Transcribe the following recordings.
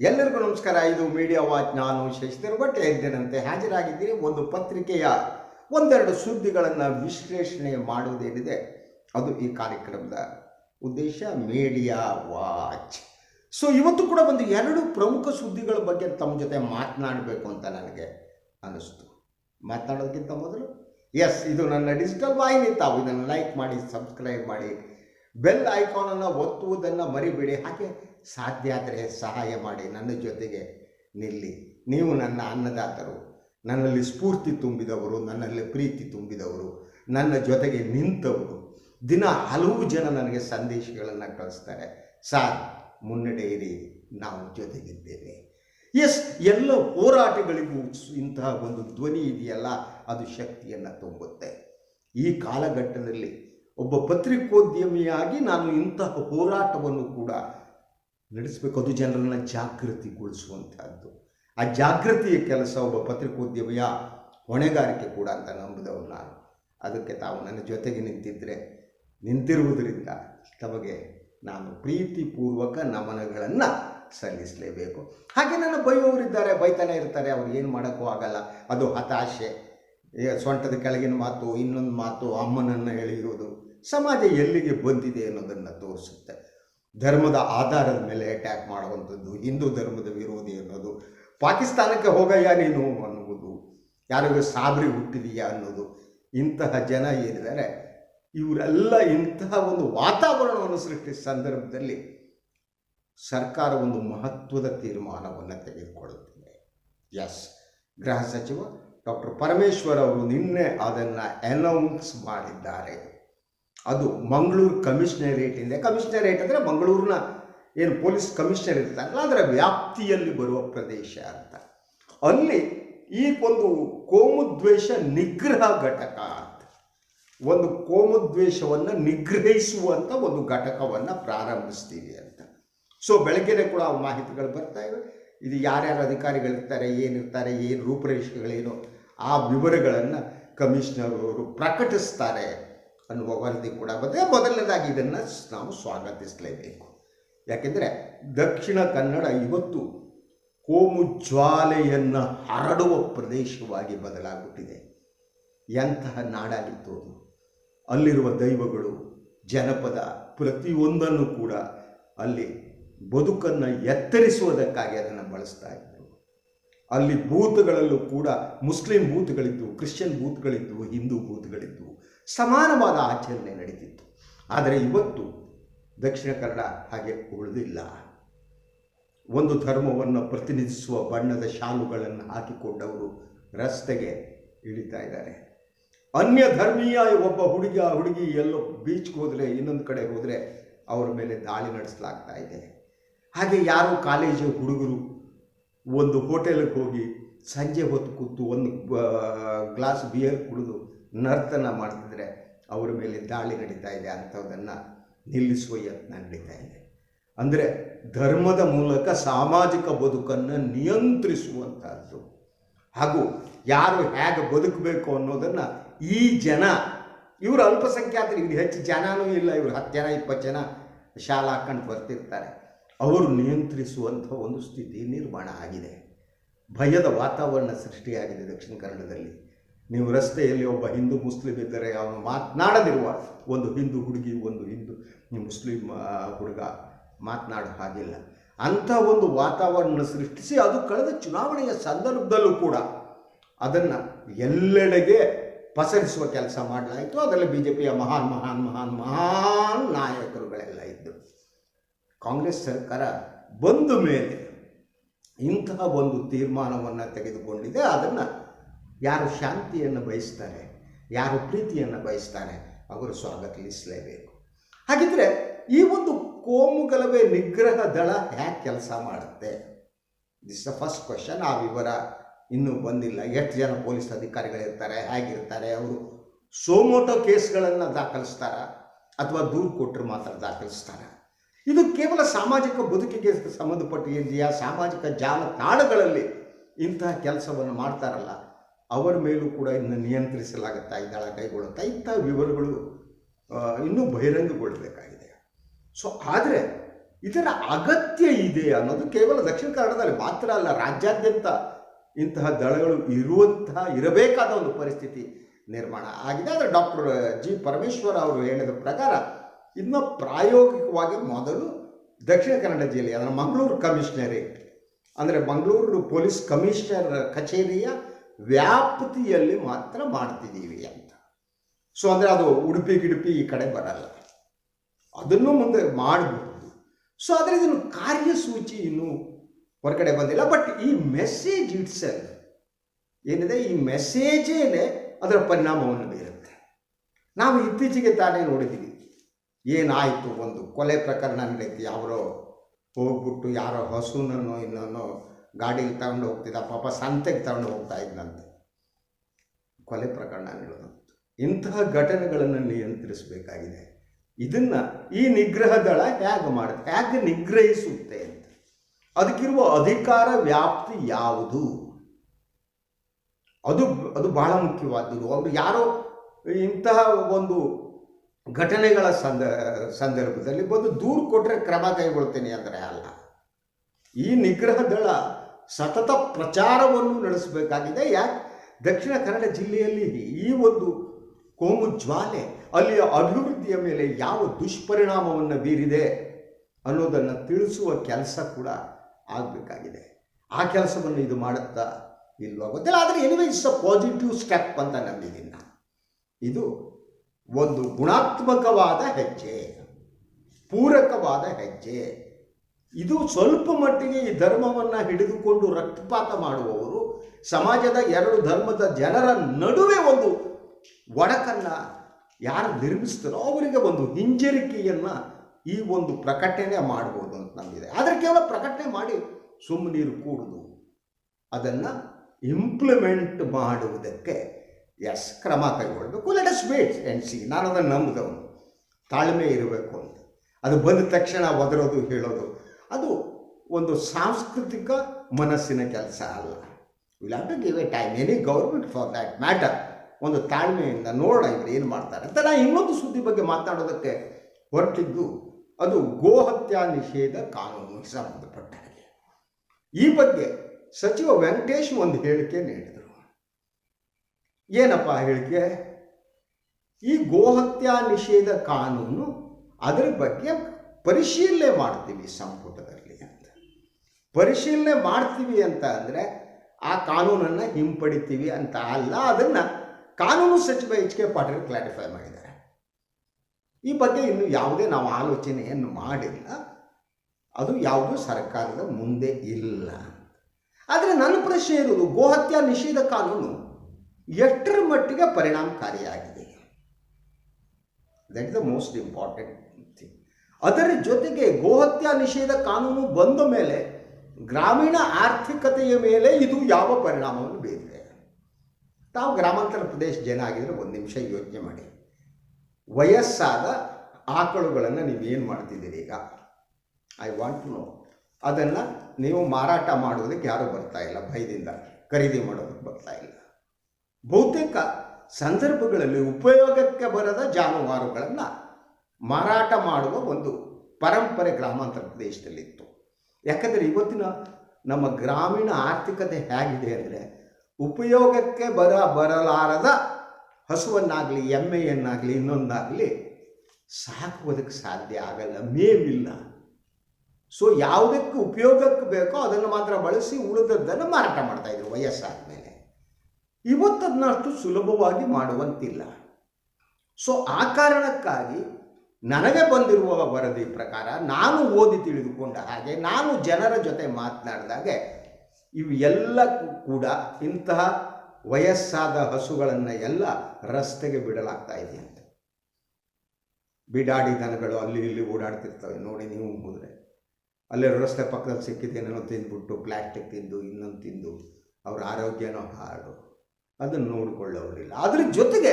ಎಲ್ಲರಿಗೂ ನಮಸ್ಕಾರ. ಇದು ಮೀಡಿಯಾ ವಾಚ್ ನಾನು ಶಶಿಧರ್ ಭಟ್ ಹೇಳಿದ್ದೇನಂತೆ ಹಾಜರಾಗಿದ್ದೀನಿ ಒಂದು ಪತ್ರಿಕೆಯ ಒಂದೆರಡು ಸುದ್ದಿಗಳನ್ನು ವಿಶ್ಲೇಷಣೆ ಮಾಡುವುದೇನಿದೆ? ಅದು ಈ ಕಾರ್ಯಕ್ರಮದ ಉದ್ದೇಶ ಮೀಡಿಯಾ ವಾಚ್ ಸೊ ಇವತ್ತು ಕೂಡ ಒಂದು ಎರಡು ಪ್ರಮುಖ ಸುದ್ದಿಗಳ ಬಗ್ಗೆ ತಮ್ಮ ಜೊತೆ ಮಾತನಾಡಬೇಕು ಅಂತ ನನಗೆ ಅನ್ನಿಸ್ತು. ಮಾತನಾಡೋದಕ್ಕಿಂತ ಮೊದಲು? ಎಸ್ ಇದು ನನ್ನ ಡಿಜಿಟಲ್ ವಾಹಿನಿ. ತಾವು ಇದನ್ನು ಲೈಕ್ ಮಾಡಿ ಸಬ್ಸ್ಕ್ರೈಬ್ ಮಾಡಿ ಬೆಲ್ ಐಕಾನನ್ನು ಒತ್ತುವುದನ್ನು ಮರಿಬೇಡಿ. ಹಾಗೆ ಸಾಧ್ಯ ಆದರೆ ಸಹಾಯ ಮಾಡಿ, ನನ್ನ ಜೊತೆಗೆ ನಿಲ್ಲಿ. ನೀವು ನನ್ನ ಅನ್ನದಾತರು. ನನ್ನಲ್ಲಿ ಸ್ಫೂರ್ತಿ ತುಂಬಿದವರು, ನನ್ನಲ್ಲಿ ಪ್ರೀತಿ ತುಂಬಿದವರು, ನನ್ನ ಜೊತೆಗೆ ನಿಂತವರು. ದಿನ ಹಲವು ಜನ ನನಗೆ ಸಂದೇಶಗಳನ್ನು ಕಳಿಸ್ತಾರೆ. ಸಾರ್ ಮುನ್ನಡೆಯಿರಿ ನಾವು ಜೊತೆಗಿದ್ದೇವೆ. ಎಸ್, ಎಲ್ಲ ಹೋರಾಟಗಳಿಗೂ ಇಂತಹ ಒಂದು ಧ್ವನಿ ಇದೆಯಲ್ಲ, ಅದು ಶಕ್ತಿಯನ್ನು ತುಂಬುತ್ತೆ. ಈ ಕಾಲಘಟ್ಟದಲ್ಲಿ ಒಬ್ಬ ಪತ್ರಿಕೋದ್ಯಮಿಯಾಗಿ ನಾನು ಇಂತಹ ಹೋರಾಟವನ್ನು ಕೂಡ ನಡೆಸಬೇಕು ಅದು ಜನರನ್ನು ಜಾಗೃತಿಗೊಳಿಸುವಂಥದ್ದು ಆ ಜಾಗೃತಿಯ ಕೆಲಸ ಒಬ್ಬ ಪತ್ರಿಕೋದ್ಯಮಿಯ ಹೊಣೆಗಾರಿಕೆ ಕೂಡ ಅಂತ ನಂಬಿದವನು ನಾನು. ಅದಕ್ಕೆ ತಾವು ನನ್ನ ಜೊತೆಗೆ ನಿಂತಿದ್ದರೆ ನಿಂತಿರುವುದರಿಂದ ತಮಗೆ ನಾನು ಪ್ರೀತಿಪೂರ್ವಕ ನಮನಗಳನ್ನು ಸಲ್ಲಿಸಲೇಬೇಕು. ಹಾಗೆ ನನ್ನ ಬೈಯುವವರಿದ್ದಾರೆ, ಬೈತಾನೆ ಇರ್ತಾರೆ, ಅವ್ರು ಏನು ಮಾಡೋಕ್ಕೂ ಆಗಲ್ಲ. ಅದು ಹತಾಶೆ. ಸೊಂಟದ ಕೆಳಗಿನ ಮಾತು, ಇನ್ನೊಂದು ಮಾತು ಅಮ್ಮನನ್ನು ಎಳೆಯುವುದು. ಸಮಾಜ ಎಲ್ಲಿಗೆ ಬಂದಿದೆ ಅನ್ನೋದನ್ನು ತೋರಿಸುತ್ತೆ. ಧರ್ಮದ ಆಧಾರದ ಮೇಲೆ ಅಟ್ಯಾಕ್ ಮಾಡುವಂಥದ್ದು, ಹಿಂದೂ ಧರ್ಮದ ವಿರೋಧಿ ಅನ್ನೋದು, ಪಾಕಿಸ್ತಾನಕ್ಕೆ ಹೋಗಯ್ಯ ನೀನು ಅನ್ನುವುದು, ಯಾರಿಗೂ ಸಾಬ್ರಿ ಹುಟ್ಟಿದೀಯಾ ಅನ್ನೋದು, ಇಂತಹ ಜನ ಏನಿದ್ದಾರೆ, ಇವರೆಲ್ಲ ಇಂತಹ ಒಂದು ವಾತಾವರಣವನ್ನು ಸೃಷ್ಟಿಸಿದ ಸಂದರ್ಭದಲ್ಲಿ ಸರ್ಕಾರ ಒಂದು ಮಹತ್ವದ ತೀರ್ಮಾನವನ್ನು ತೆಗೆದುಕೊಳ್ಳುತ್ತಿದೆ. ಎಸ್ ಗೃಹ ಸಚಿವ ಡಾಕ್ಟರ್ ಪರಮೇಶ್ವರ್ ಅವರು ನಿನ್ನೆ ಅದನ್ನು ಅನೌನ್ಸ್ ಮಾಡಿದ್ದಾರೆ. ಅದು ಮಂಗಳೂರು ಕಮಿಷನರೇಟಿಂದ ಕಮಿಷನರೇಟ್ ಅಂದರೆ ಮಂಗಳೂರಿನ ಏನು ಪೊಲೀಸ್ ಕಮಿಷನರ್ ಇರ್ತಾರಲ್ಲ, ಅದರ ವ್ಯಾಪ್ತಿಯಲ್ಲಿ ಬರುವ ಪ್ರದೇಶ ಅಂತ. ಅಲ್ಲಿ ಈ ಒಂದು ಕೋಮುದ್ವೇಷ ನಿಗ್ರಹ ಘಟಕ ಅಂತ. ಒಂದು ಕೋಮುದ್ವೇಷವನ್ನು ನಿಗ್ರಹಿಸುವಂಥ ಒಂದು ಘಟಕವನ್ನು ಪ್ರಾರಂಭಿಸ್ತೀವಿ ಅಂತ. ಸೊ ಬೆಳಗ್ಗೆನೆ ಕೂಡ ಮಾಹಿತಿಗಳು ಬರ್ತಾ ಇವೆ. ಇದು ಯಾರ್ಯಾರು ಅಧಿಕಾರಿಗಳಿರ್ತಾರೆ, ಏನಿರ್ತಾರೆ, ಏನು ರೂಪರೇಷೆಗಳೇನು ಆ ವಿವರಗಳನ್ನು ಕಮಿಷನರ್ ಅವರು ಪ್ರಕಟಿಸ್ತಾರೆ. ಅನ್ನುವ ವರದಿ ಕೂಡ ಬಂದರೆ ಮೊದಲನೇದಾಗಿ ಇದನ್ನು ನಾವು ಸ್ವಾಗತಿಸಲೇಬೇಕು. ಯಾಕೆಂದರೆ ದಕ್ಷಿಣ ಕನ್ನಡ ಇವತ್ತು ಕೋಮು ಜ್ವಾಲೆಯನ್ನು ಹರಡುವ ಪ್ರದೇಶವಾಗಿ ಬದಲಾಗುತ್ತಿದೆ ಎಂತಹ ನಾಡಾಗಿತ್ತು ಅದು? ಅಲ್ಲಿರುವ ದೈವಗಳು, ಜನಪದ ಪ್ರತಿಯೊಂದನ್ನು ಕೂಡ ಅಲ್ಲಿ ಬದುಕನ್ನು ಎತ್ತರಿಸುವುದಕ್ಕಾಗಿ ಅದನ್ನು ಬಳಸ್ತಾ ಇದ್ದರು ಅಲ್ಲಿ ಬೂತ್ಗಳಲ್ಲೂ ಕೂಡ ಮುಸ್ಲಿಂ ಬೂತ್ಗಳಿದ್ದವು ಕ್ರಿಶ್ಚಿಯನ್ ಬೂತ್ಗಳಿದ್ದವು ಹಿಂದೂ ಬೂತ್ಗಳಿದ್ದವು ಸಮಾನವಾದ ಆಚರಣೆ ನಡೀತಿತ್ತು. ಆದರೆ ಇವತ್ತು ದಕ್ಷಿಣ ಕನ್ನಡ ಹಾಗೆ ಉಳಿದಿಲ್ಲ. ಒಂದು ಧರ್ಮವನ್ನು ಪ್ರತಿನಿಧಿಸುವ ಬಣ್ಣದ ಶಾಲುಗಳನ್ನು ಹಾಕಿಕೊಂಡವರು ರಸ್ತೆಗೆ ಇಳಿತಾ ಇದ್ದಾರೆ. ಅನ್ಯ ಧರ್ಮೀಯ ಒಬ್ಬ ಹುಡುಗ ಹುಡುಗಿ ಎಲ್ಲೋ ಬೀಚ್ಗೆ ಹೋದರೆ, ಇನ್ನೊಂದು ಕಡೆ ಹೋದರೆ ಅವರ ಮೇಲೆ ದಾಳಿ ನಡೆಸಲಾಗ್ತಾ ಇದೆ. ಹಾಗೆ ಯಾರೋ ಕಾಲೇಜು ಹುಡುಗರು ಒಂದು ಹೋಟೆಲ್ಗೆ ಹೋಗಿ ಸಂಜೆ ಹೊತ್ತು ಕೂತು ಒಂದು ಗ್ಲಾಸ್ ಬಿಯರ್ ಕುಡಿದು ನರ್ತನ ಮಾಡ್ತಿದ್ರೆ ಅವರ ಮೇಲೆ ದಾಳಿ ನಡೀತಾ ಇದೆ ಅಂಥದ್ದನ್ನು ನಿಲ್ಲಿಸುವ ಯತ್ನ ನಡೀತಾ ಇದೆ. ಅಂದರೆ ಧರ್ಮದ ಮೂಲಕ ಸಾಮಾಜಿಕ ಬದುಕನ್ನು ನಿಯಂತ್ರಿಸುವಂಥದ್ದು ಹಾಗೂ ಯಾರು ಹೇಗೆ ಬದುಕಬೇಕು ಅನ್ನೋದನ್ನು ಈ ಜನ, ಇವರು ಅಲ್ಪಸಂಖ್ಯಾತರು ಇಲ್ಲಿ ಹೆಚ್ಚು ಜನನೂ ಇಲ್ಲ, ಇವರು ಹತ್ತು ಜನ, ಇಪ್ಪತ್ತು ಜನ ಶಾಲಾ ಹಾಕೊಂಡು ಬರ್ತಿರ್ತಾರೆ. ಅವರು ನಿಯಂತ್ರಿಸುವಂಥ ಒಂದು ಸ್ಥಿತಿ ನಿರ್ಮಾಣ ಆಗಿದೆ. ಭಯದ ವಾತಾವರಣ ಸೃಷ್ಟಿಯಾಗಿದೆ ದಕ್ಷಿಣ ಕನ್ನಡದಲ್ಲಿ. ನೀವು ರಸ್ತೆಯಲ್ಲಿ ಒಬ್ಬ ಹಿಂದೂ ಮುಸ್ಲಿಂ ಇದ್ದರೆ ಅವನು ಮಾತನಾಡದಿರುವ ಒಂದು ಹಿಂದೂ ಹುಡುಗಿ, ಒಂದು ಹಿಂದೂ ಮುಸ್ಲಿಂ ಹುಡುಗ, ಮಾತನಾಡೋ ಹಾಗಿಲ್ಲ. ಅಂಥ ಒಂದು ವಾತಾವರಣ ಸೃಷ್ಟಿಸಿ ಅದು ಕಳೆದ ಚುನಾವಣೆಯ ಸಂದರ್ಭದಲ್ಲೂ ಕೂಡ ಅದನ್ನು ಎಲ್ಲೆಡೆಗೆ ಪಸರಿಸುವ ಕೆಲಸ ಮಾಡಲಾಯಿತು. ಅದರಲ್ಲಿ ಬಿ ಜೆ ಪಿಯ ಮಹಾನ್ ಮಹಾನ್ ಮಹಾನ್ ಮಹಾನ್ ನಾಯಕರುಗಳೆಲ್ಲ ಇದ್ದರು. ಕಾಂಗ್ರೆಸ್ ಸರ್ಕಾರ ಬಂದ ಮೇಲೆ ಇಂತಹ ಒಂದು ತೀರ್ಮಾನವನ್ನು ತೆಗೆದುಕೊಂಡಿದೆ. ಅದನ್ನು ಯಾರು ಶಾಂತಿಯನ್ನು ಬಯಸ್ತಾರೆ, ಯಾರು ಪ್ರೀತಿಯನ್ನು ಬಯಸ್ತಾರೆ, ಅವರು ಸ್ವಾಗತಿಸಲೇಬೇಕು ಹಾಗಿದ್ರೆ ಈ ಒಂದು ಕೋಮು ಗಲಭೆ ನಿಗ್ರಹ ದಳ ಹ್ಯಾಕ್ ಕೆಲಸ ಮಾಡುತ್ತೆ? ದಿಸ್ ದ ಫಸ್ಟ್ ಕ್ವಶನ್ ಆ ವಿವರ ಇನ್ನೂ ಬಂದಿಲ್ಲ. ಎಷ್ಟು ಜನ ಪೊಲೀಸ್ ಅಧಿಕಾರಿಗಳಿರ್ತಾರೆ, ಹೇಗಿರ್ತಾರೆ, ಅವರು ಸೋಮೋಟೋ ಕೇಸ್ಗಳನ್ನು ದಾಖಲಿಸ್ತಾರ ಅಥವಾ ದೂರು ಕೊಟ್ಟರು ಮಾತ್ರ ದಾಖಲಿಸ್ತಾರ? ಇದು ಕೇವಲ ಸಾಮಾಜಿಕ ಬದುಕಿಗೆ ಸಂಬಂಧಪಟ್ಟ ಇದೆಯಾ ಸಾಮಾಜಿಕ ಜಾಲತಾಣಗಳಲ್ಲಿ ಇಂತಹ ಕೆಲಸವನ್ನು ಮಾಡ್ತಾರಲ್ಲ. ಅವರ ಮೇಲೂ ಕೂಡ ಇನ್ನು ನಿಯಂತ್ರಿಸಲಾಗುತ್ತಾ ಈ ದಳ ಕೈಗೊಳ್ಳುತ್ತಾ ಇಂಥ ವಿವರಗಳು ಇನ್ನೂ ಬಹಿರಂಗಗೊಳ್ಳಬೇಕಾಗಿದೆ. ಸೊ ಆದರೆ ಇದರ ಅಗತ್ಯ ಇದೆ ಅನ್ನೋದು ಕೇವಲ ದಕ್ಷಿಣ ಕನ್ನಡದಲ್ಲಿ ಮಾತ್ರ ಅಲ್ಲ, ರಾಜ್ಯಾದ್ಯಂತ ಇಂತಹ ದಳಗಳು ಇರುವಂತಹ, ಇರಬೇಕಾದ ಒಂದು ಪರಿಸ್ಥಿತಿ ನಿರ್ಮಾಣ ಆಗಿದೆ. ಆದರೆ ಡಾಕ್ಟರ್ ಜಿ ಪರಮೇಶ್ವರ್ ಅವರು ಹೇಳಿದ ಪ್ರಕಾರ ಇನ್ನು ಪ್ರಾಯೋಗಿಕವಾಗಿ ಮೊದಲು ದಕ್ಷಿಣ ಕನ್ನಡ ಜಿಲ್ಲೆ, ಅಂದರೆ ಮಂಗಳೂರು ಕಮಿಷನರೇಟ್ ಅಂದರೆ ಮಂಗಳೂರು ಪೊಲೀಸ್ ಕಮಿಷನರ್ ಕಚೇರಿಯ ವ್ಯಾಪ್ತಿಯಲ್ಲಿ ಮಾತ್ರ ಮಾಡ್ತಿದ್ದೀವಿ ಅಂತ. ಸೊ ಅಂದರೆ ಅದು ಉಡುಪಿ ಗಿಡುಪಿ ಈ ಕಡೆ ಬರಲ್ಲ. ಅದನ್ನು ಮುಂದೆ ಮಾಡಬಹುದು ಸೊ ಆದರೆ ಇದನ್ನು ಕಾರ್ಯಸೂಚಿ ಇನ್ನೂ ಹೊರಗಡೆ ಬಂದಿಲ್ಲ. ಬಟ್ ಈ ಮೆಸೇಜ್ ಇಟ್ಸೆಲ್ ಏನಿದೆ? ಈ ಮೆಸೇಜೇನೆ ಅದರ ಪರಿಣಾಮವನ್ನು ಬೀರುತ್ತೆ. ನಾವು ಇತ್ತೀಚೆಗೆ ತಾನೇ ನೋಡಿದ್ದೀವಿ. ಏನಾಯಿತು? ಒಂದು ಕೊಲೆ ಪ್ರಕರಣ ನಡೀತು ಯಾರೋ ಹೋಗ್ಬಿಟ್ಟು ಯಾರೋ ಹಸುನನ್ನು ಇನ್ನೊಂದು ಗಾಡೀಲಿ ತಗೊಂಡು ಹೋಗ್ತಿದ್ದ, ಪಾಪ ಸಂತೆಗೆ ತಗೊಂಡು ಹೋಗ್ತಾ ಇದ್ದಂತೆ ಕೊಲೆ ಪ್ರಕರಣ ನಡೆದಂತು. ಇಂತಹ ಘಟನೆಗಳನ್ನು ನಿಯಂತ್ರಿಸಬೇಕಾಗಿದೆ. ಇದನ್ನ ಈ ನಿಗ್ರಹ ದಳ ಹೇಗೆ ಮಾಡುತ್ತೆ? ಹೇಗೆ ನಿಗ್ರಹಿಸುತ್ತೆ ಅಂತ. ಅದಕ್ಕಿರುವ ಅಧಿಕಾರ ವ್ಯಾಪ್ತಿ ಯಾವುದು? ಅದು ಅದು ಬಹಳ ಮುಖ್ಯವಾದದ್ದು. ಅವರು ಯಾರೋ ಇಂತಹ ಒಂದು ಘಟನೆಗಳ ಸಂದ, ಸಂದರ್ಭದಲ್ಲಿ ಬಂದು ದೂರು ಕೊಟ್ಟರೆ ಕ್ರಮ ಕೈಗೊಳ್ತೇನೆ ಅಂದರೆ ಅಲ್ಲ. ಈ ನಿಗ್ರಹ ದಳ ಸತತ ಪ್ರಚಾರವನ್ನು ನಡೆಸಬೇಕಾಗಿದೆ. ಯಾಕೆ? ದಕ್ಷಿಣ ಕನ್ನಡ ಜಿಲ್ಲೆಯಲ್ಲಿ ಈ ಒಂದು ಕೋಮು ಜ್ವಾಲೆ, ಅಲ್ಲಿಯ ಅಭಿವೃದ್ಧಿಯ ಮೇಲೆ ಯಾವ ದುಷ್ಪರಿಣಾಮವನ್ನು ಬೀರಿದೆ ಅನ್ನೋದನ್ನು ತಿಳಿಸುವ ಕೆಲಸ ಕೂಡ ಆಗಬೇಕಾಗಿದೆ. ಆ ಕೆಲಸವನ್ನು ಇದು ಮಾಡುತ್ತಾ ಇಲ್ವಾ ಗೊತ್ತಿಲ್ಲ. ಆದರೆ anyway it's a positive step ಅಂತ ನಂಬಿದ್ದೀನಿ ಇದು ಒಂದು ಗುಣಾತ್ಮಕವಾದ ಹೆಜ್ಜೆ, ಪೂರಕವಾದ ಹೆಜ್ಜೆ. ಇದು ಸ್ವಲ್ಪ ಮಟ್ಟಿಗೆ ಈ ಧರ್ಮವನ್ನು ಹಿಡಿದುಕೊಂಡು ರಕ್ತಪಾತ ಮಾಡುವವರು, ಸಮಾಜದ ಎರಡು ಧರ್ಮದ ಜನರ ನಡುವೆ ಒಂದು ಒಡಕನ್ನು ಯಾರು ನಿರ್ಮಿಸ್ತಾರೋ ಅವರಿಗೆ ಒಂದು ಹಿಂಜರಿಕೆಯನ್ನು ಈ ಒಂದು ಪ್ರಕಟಣೆ ಮಾಡ್ಬೋದು ಅಂತ ನಮಗಿದೆ. ಆದರೆ ಕೇವಲ ಪ್ರಕಟಣೆ ಮಾಡಿ ಸುಮ್ಮನೀರು ಕೂಡುದು. ಅದನ್ನು ಇಂಪ್ಲಿಮೆಂಟ್ ಮಾಡುವುದಕ್ಕೆ ಎಸ್ ಕ್ರಮ ಕೈಗೊಳ್ಳಬೇಕು. Let us wait and see ನಾನು ಅದನ್ನು ನಂಬಿದವನು. ತಾಳ್ಮೆ ಇರಬೇಕು ಅಂತ. ಅದು ಬಂದ ತಕ್ಷಣ ಒದರೋದು, ಹೇಳೋದು ಅದು ಒಂದು ಸಾಂಸ್ಕೃತಿಕ ಮನಸ್ಸಿನ ಕೆಲಸ ಅಲ್ಲ. Will have to give a time any government for that matter ಒಂದು ತಾಳ್ಮೆಯಿಂದ ನೋಡೋಣ ಇವರು ಏನು ಮಾಡ್ತಾರೆ ಅಂತ. ನಾನು ಇನ್ನೊಂದು ಸುದ್ದಿ ಬಗ್ಗೆ ಮಾತನಾಡೋದಕ್ಕೆ ಹೊರಟಿದ್ದು, ಅದು ಗೋಹತ್ಯಾ ನಿಷೇಧ ಕಾನೂನು ಸಂಬಂಧಪಟ್ಟ ಹಾಗೆ ಈ ಬಗ್ಗೆ ಸಚಿವ ವೆಂಕಟೇಶ್ ಒಂದು ಹೇಳಿಕೆ ನೀಡಿದರು. ಏನಪ್ಪ ಹೇಳಿಕೆ? ಈ ಗೋಹತ್ಯಾ ನಿಷೇಧ ಕಾನೂನು ಅದರ ಬಗ್ಗೆ ಪರಿಶೀಲನೆ ಮಾಡ್ತೀವಿ ಸಂಪುಟದಲ್ಲಿ ಅಂತ. ಪರಿಶೀಲನೆ ಮಾಡ್ತೀವಿ ಅಂತ ಅಂದರೆ ಆ ಕಾನೂನನ್ನು ಹಿಂಪಡಿತೀವಿ ಅಂತ ಅಲ್ಲ, ಅದನ್ನು ಕಾನೂನು ಸಚಿವ ಎಚ್ ಕೆ ಪಾಟೀಲ್ ಕ್ಲಾರಿಫೈ ಮಾಡಿದ್ದಾರೆ. ಈ ಬಗ್ಗೆ ಇನ್ನು ಯಾವುದೇ ನಾವು ಆಲೋಚನೆಯನ್ನು ಮಾಡಿಲ್ಲ. ಅದು ಯಾವುದೂ ಸರ್ಕಾರದ ಮುಂದೆ ಇಲ್ಲ. ಆದರೆ ನನ್ನ ಪ್ರಶ್ನೆ ಇರುವುದು ಗೋಹತ್ಯಾ ನಿಷೇಧ ಕಾನೂನು ಎಷ್ಟರ ಮಟ್ಟಿಗೆ ಪರಿಣಾಮಕಾರಿಯಾಗಿದೆ? That is the most important ಅದರ ಜೊತೆಗೆ ಗೋಹತ್ಯಾ ನಿಷೇಧ ಕಾನೂನು ಬಂದ ಮೇಲೆ ಗ್ರಾಮೀಣ ಆರ್ಥಿಕತೆಯ ಮೇಲೆ ಇದು ಯಾವ ಪರಿಣಾಮವನ್ನು ಬೀರಿದೆ? ತಾವು ಗ್ರಾಮಾಂತರ ಪ್ರದೇಶ ಜನ ಆಗಿದ್ರೆ ಒಂದು ನಿಮಿಷ ಯೋಚನೆ ಮಾಡಿ. ವಯಸ್ಸಾದ ಆಕಳುಗಳನ್ನು ನೀವೇನು ಮಾಡ್ತಿದ್ದೀರಿ ಈಗ? ಐ ವಾಂಟ್ ಟು ನೋ ಅದನ್ನು ನೀವು ಮಾರಾಟ ಮಾಡೋದಕ್ಕೆ ಯಾರೂ ಬರ್ತಾ ಇಲ್ಲ. ಭಯದಿಂದ ಖರೀದಿ ಮಾಡೋದಕ್ಕೆ ಬರ್ತಾ ಇಲ್ಲ. ಬಹುತೇಕ ಸಂದರ್ಭಗಳಲ್ಲಿ ಉಪಯೋಗಕ್ಕೆ ಬರದ ಜಾನುವಾರುಗಳನ್ನು ಮಾರಾಟ ಮಾಡುವ ಒಂದು ಪರಂಪರೆ ಗ್ರಾಮಾಂತರ ಪ್ರದೇಶದಲ್ಲಿತ್ತು. ಯಾಕಂದರೆ ಇವತ್ತಿನ ನಮ್ಮ ಗ್ರಾಮೀಣ ಆರ್ಥಿಕತೆ ಹೇಗಿದೆ ಅಂದರೆ ಉಪಯೋಗಕ್ಕೆ ಬರ ಬರಲಾರದ ಹಸುವನ್ನಾಗಲಿ, ಎಮ್ಮೆಯನ್ನಾಗಲಿ, ಇನ್ನೊಂದಾಗಲಿ ಸಾಕುವುದಕ್ಕೆ ಸಾಧ್ಯ ಆಗಲ್ಲ, ಮೇವಿಲ್ಲ. ಸೊ ಯಾವುದಕ್ಕೆ ಉಪಯೋಗಕ್ಕೆ ಬೇಕೋ ಅದನ್ನು ಮಾತ್ರ ಬಳಸಿ ಉಳಿದದ್ದನ್ನು ಮಾರಾಟ ಮಾಡ್ತಾಯಿದ್ರು ವಯಸ್ಸಾದ ಮೇಲೆ. ಇವತ್ತದನ್ನಷ್ಟು ಸುಲಭವಾಗಿ ಮಾಡುವಂತಿಲ್ಲ. ಸೊ ಆ ಕಾರಣಕ್ಕಾಗಿ ನನಗೆ ಬಂದಿರುವ ವರದಿ ಪ್ರಕಾರ ನಾನು ಓದಿ ತಿಳಿದುಕೊಂಡ ಹಾಗೆ ನಾನು ಜನರ ಜೊತೆ ಮಾತನಾಡಿದಾಗೆ ಇವು ಎಲ್ಲ ಕೂಡ ಇಂತಹ ವಯಸ್ಸಾದ ಹಸುಗಳನ್ನು ಎಲ್ಲ ರಸ್ತೆಗೆ ಬಿಡಲಾಗ್ತಾ ಇದೆ ಅಂತ ಬಿಡಾಡಿ ದನಗಳು ಅಲ್ಲಿ ಇಲ್ಲಿ ಓಡಾಡ್ತಿರ್ತವೆ. ನೋಡಿ ನೀವು ಹೋದರೆ. ಅಲ್ಲೇ ರಸ್ತೆ ಪಕ್ಕದಲ್ಲಿ ಸಿಕ್ಕಿದ್ದೇನೋ ತಿಂದ್ಬಿಟ್ಟು ಪ್ಲಾಸ್ಟಿಕ್ ತಿಂದು, ಇನ್ನೊಂದು ತಿಂದು, ಅವ್ರ ಆರೋಗ್ಯನೋ ಹಾಳು. ಅದನ್ನು ನೋಡಿಕೊಳ್ಳೋರಿಲ್ಲ ಅದ್ರ ಜೊತೆಗೆ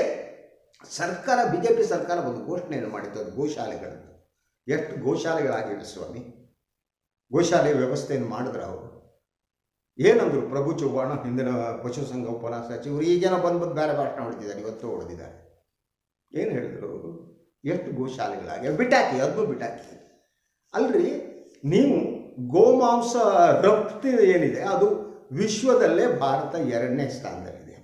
ಸರ್ಕಾರ ಬಿ ಜೆ ಪಿ ಸರ್ಕಾರ ಒಂದು ಘೋಷಣೆಯನ್ನು ಮಾಡಿತ್ತು, ಅದು ಗೋಶಾಲೆಗಳನ್ನು ಎಷ್ಟು ಗೋಶಾಲೆಗಳಾಗಿವೆ ಸ್ವಾಮಿ? ಗೋಶಾಲೆ ವ್ಯವಸ್ಥೆಯನ್ನು ಮಾಡಿದ್ರು ಅವರು. ಏನಂದ್ರು ಪ್ರಭು ಚೌಹಾಣ, ಹಿಂದಿನ ಪಶುಸಂಗೋಪನಾ ಸಚಿವರು, ಈ ಬಂದು ಬಂದ್ಬಿಟ್ಟು ಬೇರೆ ಭಾಷಣ ಹೊಡೆದಿದ್ದಾರೆ ಇವತ್ತು ಹೊಡೆದಿದ್ದಾರೆ. ಏನು ಹೇಳಿದ್ರು ಅವರು? ಎಷ್ಟು ಗೋಶಾಲೆಗಳಾಗಿ ಬಿಟಾಕಿ ಅದನ್ನು ಬಿಟ್ಟಾಕಿ ಅಲ್ರಿ, ನೀವು ಗೋಮಾಂಸ ರಫ್ತು ಏನಿದೆ, ಅದು ವಿಶ್ವದಲ್ಲೇ ಭಾರತ ಎರಡನೇ ಸ್ಥಾನದಲ್ಲಿದೆ.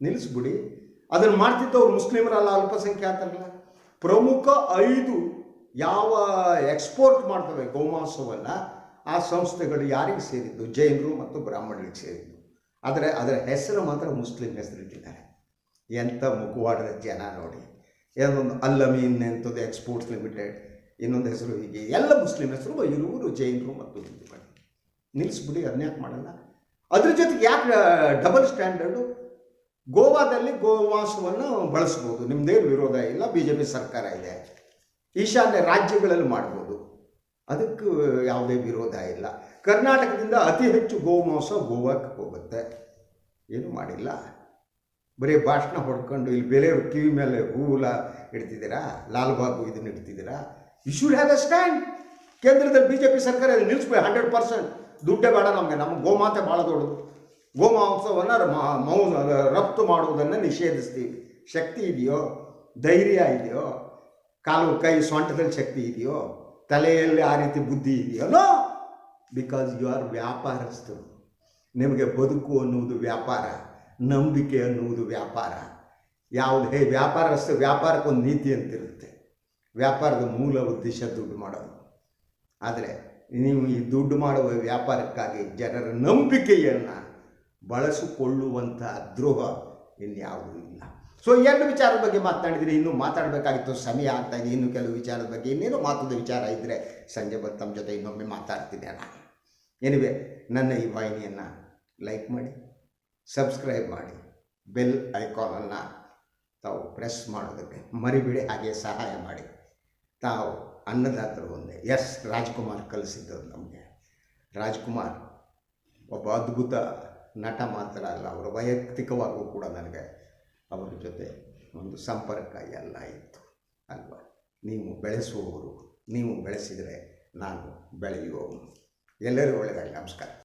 ನಿಲ್ಲಿಸ್ಬಿಡಿ ಅದನ್ನು ಮಾಡ್ತಿದ್ದವ್ರು ಮುಸ್ಲಿಮರಲ್ಲ ಅಲ್ಪಸಂಖ್ಯಾತರಲ್ಲ. ಪ್ರಮುಖ ಐದು ಯಾವ ಎಕ್ಸ್ಪೋರ್ಟ್ ಮಾಡ್ತವೆ ಗೋಮಾಂಸವನ್ನು, ಆ ಸಂಸ್ಥೆಗಳು ಯಾರಿಗೆ ಸೇರಿದ್ದು? ಜೈನರು ಮತ್ತು ಬ್ರಾಹ್ಮಣರಿಗೆ ಸೇರಿದ್ದು. ಆದರೆ ಅದರ ಹೆಸರು ಮಾತ್ರ ಮುಸ್ಲಿಂ ಹೆಸರಿಟ್ಟಿದ್ದಾರೆ ಎಂಥ ಮುಖವಾಡದ ಜನ ನೋಡಿ. ಏನೊಂದು ಅಲ್ಲಮೀನ್ ಎಂಥದ್ದು ಎಕ್ಸ್ಪೋರ್ಟ್ಸ್ ಲಿಮಿಟೆಡ್ ಇನ್ನೊಂದು ಹೆಸರು ಹೀಗೆ. ಎಲ್ಲ ಮುಸ್ಲಿಂ ಹೆಸರು ಇರುವರು ಜೈನರು ಮತ್ತು ಹಿಂದೂಗಳು. ನಿಲ್ಲಿಸ್ಬಿಡಿ ಅದನ್ನ ಯಾಕೆ ಮಾಡಲ್ಲ. ಅದ್ರ ಜೊತೆಗೆ ಯಾಕೆ ಡಬಲ್ ಸ್ಟ್ಯಾಂಡರ್ಡು ಗೋವಾದಲ್ಲಿ ಗೋವಾಸವನ್ನು ಬಳಸ್ಬೋದು. ನಿಮ್ಮದೇನು ವಿರೋಧ ಇಲ್ಲ ಬಿ ಜೆ ಪಿ ಸರ್ಕಾರ ಇದೆ. ಈಶಾನ್ಯ ರಾಜ್ಯಗಳಲ್ಲಿ ಮಾಡ್ಬೋದು. ಅದಕ್ಕೆ ಯಾವುದೇ ವಿರೋಧ ಇಲ್ಲ. ಕರ್ನಾಟಕದಿಂದ ಅತಿ ಹೆಚ್ಚು ಗೋಮಾಂಸ ಗೋವಾಕ್ಕೆ ಹೋಗುತ್ತೆ. ಏನು ಮಾಡಿಲ್ಲ. ಬರೀ ಭಾಷಣ ಹೊಡ್ಕೊಂಡು ಇಲ್ಲಿ ಬೆಲೆ ಕಿವಿ ಮೇಲೆ ಹೂಲ ಇಡ್ತಿದ್ದೀರಾ? ಲಾಲ್ಬಾಗು ಇದನ್ನು ಇಡ್ತಿದ್ದೀರಾ? You should have a stand ಕೇಂದ್ರದಲ್ಲಿ ಬಿ ಜೆ ಪಿ ಸರ್ಕಾರ ನಿಲ್ಲಿಸ್ಬೇಕು ಹಂಡ್ರೆಡ್ ಪರ್ಸೆಂಟ್ ದುಡ್ಡೇ ಬೇಡ ನಮಗೆ. ನಮ್ಮ ಗೋಮಾತೆ ಭಾಳ ದೊಡ್ಡದು. ಗೋಮಾಂಸವನ್ನು ಮ- ರಫ್ತು ಮಾಡುವುದನ್ನು ನಿಷೇಧಿಸ್ತೀವಿ. ಶಕ್ತಿ ಇದೆಯೋ? ಧೈರ್ಯ ಇದೆಯೋ? ಕಾಲು, ಕೈ ಸೊಂಟದಲ್ಲಿ ಶಕ್ತಿ ಇದೆಯೋ? ತಲೆಯಲ್ಲಿ ಆ ರೀತಿ ಬುದ್ಧಿ ಇದೆಯೋ? ನೋ! ಬಿಕಾಸ್ ಯು ಆರ್ ವ್ಯಾಪಾರಸ್ಥರು. ನಿಮಗೆ ಬದುಕು ಅನ್ನುವುದು ವ್ಯಾಪಾರ, ನಂಬಿಕೆ ಅನ್ನುವುದು ವ್ಯಾಪಾರ. ಯಾವುದು, ಹೇ ವ್ಯಾಪಾರಸ್ಥರು ವ್ಯಾಪಾರಕ್ಕೊಂದು ನೀತಿ ಅಂತಿರುತ್ತೆ. ವ್ಯಾಪಾರದ ಮೂಲ ಉದ್ದೇಶ ದುಡ್ಡು ಮಾಡೋದು. ಆದರೆ, ನೀವು ಈ ದುಡ್ಡು ಮಾಡುವ ವ್ಯಾಪಾರಕ್ಕಾಗಿ ಜನರ ನಂಬಿಕೆಯನ್ನು ಬಳಸಿಕೊಳ್ಳುವಂಥ ದ್ರೋಹ ಇನ್ಯಾವುದೂ ಇಲ್ಲ. ಸೊ ಎರಡು ವಿಚಾರದ ಬಗ್ಗೆ ಮಾತನಾಡಿದರೆ ಇನ್ನೂ ಮಾತಾಡಬೇಕಾಗಿತ್ತು, ಸಮಯ ಆಗ್ತಾ ಇದೆ. ಇನ್ನು ಕೆಲವು ವಿಚಾರದ ಬಗ್ಗೆ ಇನ್ನೇನು ಮಾತದ ವಿಚಾರ ಇದ್ದರೆ ಸಂಜೆ ಬಂದು ತಮ್ಮ ಜೊತೆ ಇನ್ನೊಮ್ಮೆ ಮಾತಾಡ್ತೀನಿ ನಾನು ಎನಿವೆ ನನ್ನ ಈ ವಾಹಿನಿಯನ್ನು ಲೈಕ್ ಮಾಡಿ ಸಬ್ಸ್ಕ್ರೈಬ್ ಮಾಡಿ ಬೆಲ್ ಐಕಾನನ್ನು ತಾವು ಪ್ರೆಸ್ ಮಾಡೋದಕ್ಕೆ ಮರಿಬಿಡಿ, ಹಾಗೆ ಸಹಾಯ ಮಾಡಿ. ತಾವು ಅನ್ನದಾತರು ಒಂದೇ. ಎಸ್ ರಾಜ್ಕುಮಾರ್ ಕಲಿಸಿದ್ದರು ನಮಗೆ. ರಾಜ್ಕುಮಾರ್ ಒಬ್ಬ ಅದ್ಭುತ ನಟ ಮಾತ್ರ ಅಲ್ಲ, ಅವರು ವೈಯಕ್ತಿಕವಾಗೂ ಕೂಡ ನನಗೆ ಅವರ ಜೊತೆ ಒಂದು ಸಂಪರ್ಕ ಎಲ್ಲ ಇತ್ತು ಅಲ್ವಾ? ನೀವು ಬೆಳೆಸುವವರು, ನೀವು ಬೆಳೆಸಿದರೆ ನಾನು ಬೆಳೆಯುವವನು. ಎಲ್ಲರಿಗೂ ಒಳ್ಳೆಯದಾಗಲಿ ನಮಸ್ಕಾರ.